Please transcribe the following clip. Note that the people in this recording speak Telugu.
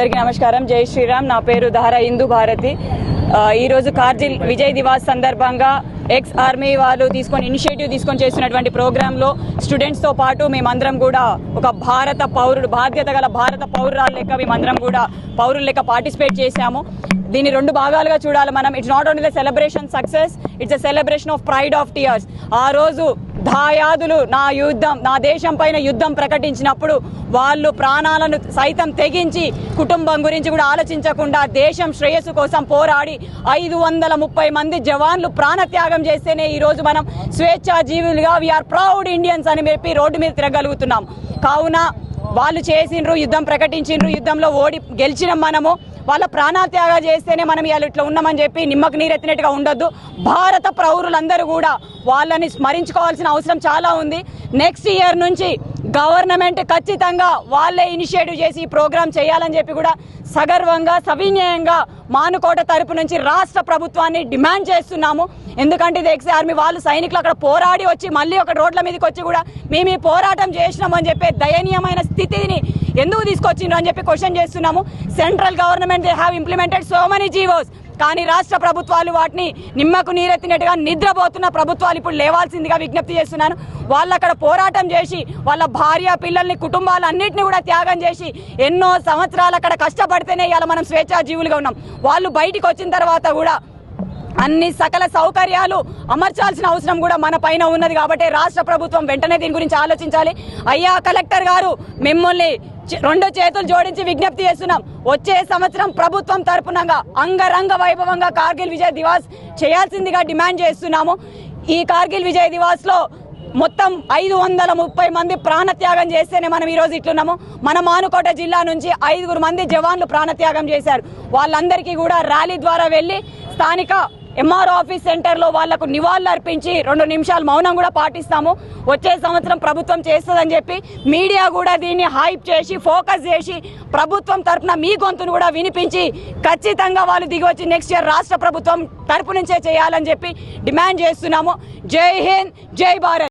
అందరికీ నమస్కారం. జై శ్రీరామ్. నా పేరు ధార హిందూ భారతి ఈరోజు కార్జిల్ విజయ్ దివాస్ సందర్భంగా ఎక్స్ ఆర్మీ వాళ్ళు తీసుకొని ఇనిషియేటివ్ తీసుకొని చేస్తున్నటువంటి ప్రోగ్రాంలో స్టూడెంట్స్తో పాటు మేమందరం కూడా ఒక భారత పౌరుడు బాధ్యత గల భారత పౌరురాలు లెక్క మేమందరం కూడా పౌరులు లెక్క పార్టిసిపేట్ చేశాము. దీన్ని రెండు భాగాలుగా చూడాలి మనం. It's not only the celebration success it's a celebration of pride of tears ఆ రోజు దాయాదులు నా యుద్ధం నా దేశం పైన యుద్ధం ప్రకటించినప్పుడు వాళ్ళు ప్రాణాలను సైతం తెగించి కుటుంబం గురించి కూడా ఆలోచించకుండా దేశం శ్రేయస్సు కోసం పోరాడి ఐదు వందల ముప్పై మంది జవాన్లు ప్రాణత్యాగం చేస్తేనే ఈ రోజు మనం స్వేచ్ఛా జీవులుగా వీఆర్ ప్రౌడ్ ఇండియన్స్ అని చెప్పి రోడ్డు మీద తిరగలుగుతున్నాం. కావున వాళ్ళు చేసిండ్రు యుద్ధం ప్రకటించిండ్రు యుద్ధంలో ఓడి గెలిచిన మనము. వాళ్ళ ప్రాణాత్యాగ చేస్తేనే మనం ఇవాళ ఇట్లా ఉన్నామని చెప్పి నిమ్మకు నీరెత్తినట్టుగా ఉండొద్దు. భారత ప్రౌరులందరూ కూడా వాళ్ళని స్మరించుకోవాల్సిన అవసరం చాలా ఉంది. నెక్స్ట్ ఇయర్ నుంచి గవర్నమెంట్ ఖచ్చితంగా వాళ్ళే ఇనిషియేటివ్ చేసి ఈ ప్రోగ్రామ్ చేయాలని చెప్పి కూడా సగర్వంగా సవినయంగా మానుకోట తరపు నుంచి రాష్ట్ర ప్రభుత్వాన్ని డిమాండ్ చేస్తున్నాము. ఎందుకంటే ఇది ఎక్స్ ఆర్మీ వాళ్ళు సైనికులు అక్కడ పోరాడి వచ్చి మళ్ళీ ఒక రోడ్ల మీదకి వచ్చి కూడా మేము ఈ పోరాటం చేసినామని చెప్పే దయనీయమైన స్థితిని ఎందుకు తీసుకొచ్చిండ్రు అని చెప్పి క్వశ్చన్ చేస్తున్నాము. Central government they have implemented so many GOs కానీ రాష్ట్ర ప్రభుత్వాలు వాటిని నిమ్మకు నీరెత్తినట్టుగా నిద్రపోతున్న ప్రభుత్వాలు ఇప్పుడు లేవాల్సిందిగా విజ్ఞప్తి చేస్తున్నాను. వాళ్ళు అక్కడ పోరాటం చేసి వాళ్ళ భార్య పిల్లల్ని కుటుంబాలన్నింటినీ కూడా త్యాగం చేసి ఎన్నో సంవత్సరాలు అక్కడ కష్టపడితేనే ఇవాళ మనం స్వేచ్ఛా జీవులుగా ఉన్నాం. వాళ్ళు బయటికి వచ్చిన తర్వాత కూడా అన్ని సకల సౌకర్యాలు అమర్చాల్సిన అవసరం కూడా మన పైన ఉన్నది కాబట్టి రాష్ట్ర ప్రభుత్వం వెంటనే దీని గురించి ఆలోచించాలి. అయ్యా కలెక్టర్ గారు మిమ్మల్ని రెండు చేతులు జోడించి విజ్ఞప్తి చేస్తున్నాం. వచ్చే సంవత్సరం ప్రభుత్వం తరపునగా అంగరంగ వైభవంగా కార్గిల్ విజయ్ దివాస్ చేయాల్సిందిగా డిమాండ్ చేస్తున్నాము. ఈ కార్గిల్ విజయ్ దివాస్లో మొత్తం ఐదు వందల ముప్పై మంది ప్రాణత్యాగం చేస్తేనే మనం ఈరోజు ఇట్లున్నాము. మన మానుకోట జిల్లా నుంచి ఐదుగురు మంది జవాన్లు ప్రాణత్యాగం చేశారు. వాళ్ళందరికీ కూడా ర్యాలీ ద్వారా వెళ్ళి స్థానిక ఎంఆర్ ఆఫీస్ సెంటర్లో వాళ్ళకు నివాళులు అర్పించి రెండు నిమిషాలు మౌనం కూడా పాటిస్తాము. వచ్చే సంవత్సరం ప్రభుత్వం చేస్తుందని చెప్పి మీడియా కూడా దీన్ని హైప్ చేసి ఫోకస్ చేసి ప్రభుత్వం తరపున మీ గొంతును కూడా వినిపించి ఖచ్చితంగా వాళ్ళు దిగి వచ్చి నెక్స్ట్ ఇయర్ రాష్ట్ర ప్రభుత్వం తరపు నుంచే చేయాలని చెప్పి డిమాండ్ చేస్తున్నాము. జై హింద్ జై భారత్.